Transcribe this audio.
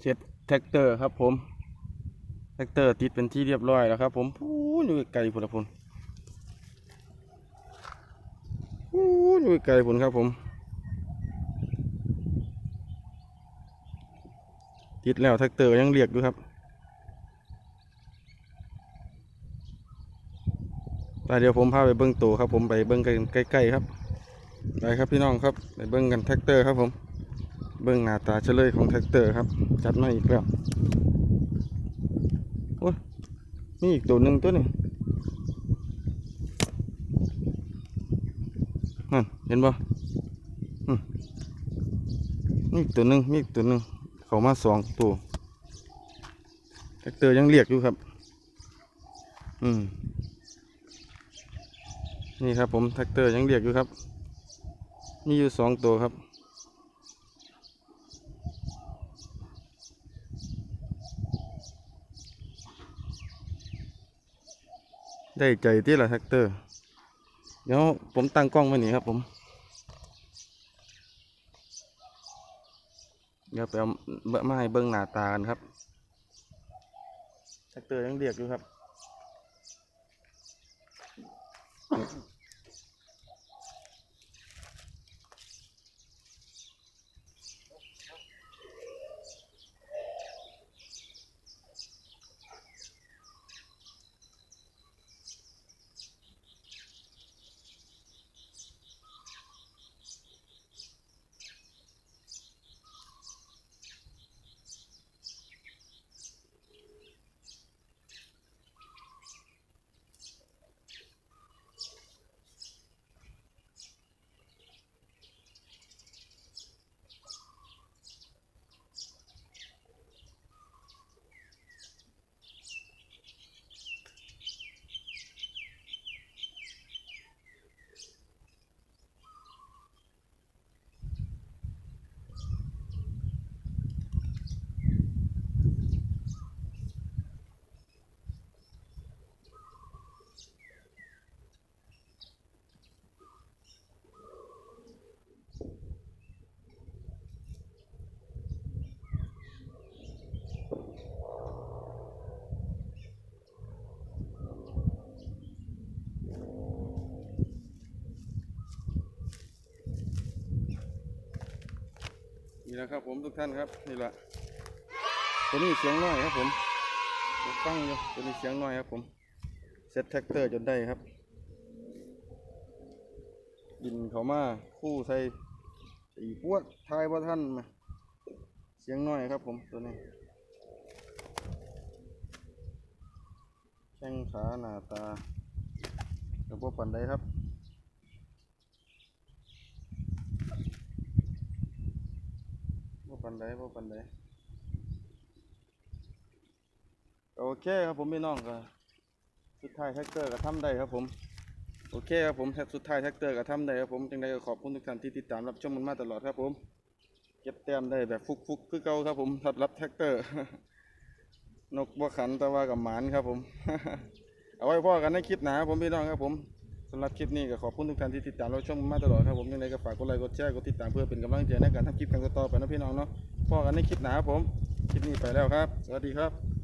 เช็ดแท็กเตอร์ครับผมแท็กเตอร์ติดเป็นที่เรียบร้อยแล้วครับ ผมพูนอยู่ไกลพุ่นละพุนพูนอยู่ไกลพุ่นครับผม ติดแล้วแท็กเตอร์ยังเรียกอยู่ครับไปเดี๋ยวผมพาไปเบิ้งตัวครับผมไปเบิ้งกันใกล้ๆครับไปครับพี่น้องครับไปเบิ้งกันแท็กเตอร์ครับผม เบื้องหน้าตาเฉลยของแท็กเตอร์ครับ จัดมาอีกแล้วโอ้ยมีอีกตัวหนึ่งตัวนี่นั่นเห็นบ่มมีอีกตัวหนึ่งมีอีกตัวหนึ่งเขามาสองตัวแท็กเตอร์ยังเรียกอยู่ครับ อืมนี่ครับผมแท็กเตอร์ยังเรียกอยู่ครับ มีอยู่สองตัวครับ ได้ใจที่ละแฮกเตอร์ เดี๋ยวผมตั้งกล้องไว้นี่ครับผม เดี๋ยวไปเอาเบมาให้เบิ้งหน้าตากันครับแฮกเตอร์ยังเรียกอยู่ครับ นี่แหละครับผมทุกท่านครับนี่แหละตัวนี้เสียงน้อยครับผมฟังอยู่ตัวนี้เสียงน้อยครับผมเซ็ตแท็กเตอร์จนได้ครับบินเขามาคู่ใส่ตีปวดทายว่าท่านมาเสียงน้อยครับผมตัวนี้แข้งขาหน้าตาแล้วพวกปันได้ครับ บ่ ปันไดบ่ปันไดโอเคครับผมพี่น้องก็สุดท้ายแท็กเตอร์ก็ทำได้ครับผมโอเคครับผมแท็กสุดท้ายแท็กเตอร์ก็ทำได้ครับผมจังใดก็ขอบคุณทุกท่านที่ติดตามรับชมมันมาตลอดครับผมเก็บแต้มได้แบบฟุกๆคือเก่าครับผมสำหรับแท็กเตอร์นกบ่ขันแต่ว่ากับหมานครับผม เอาไว้พ่อกันในคลิปหนาครับผมพี่น้องครับผม สำหรับคลิปนี้ก็ขอบคุณทุกท่านที่ติดตามเราชมมาตลอดครับผมยังไงก็ฝากกดไลค์กดแชร์กดติดตามเพื่อเป็นกำลังใจในการทำคลิปกันต่อไปนะพี่น้องเนาะพ่อกันในคลิปหนาครับผม คลิปนี้ไปแล้วครับ สวัสดีครับ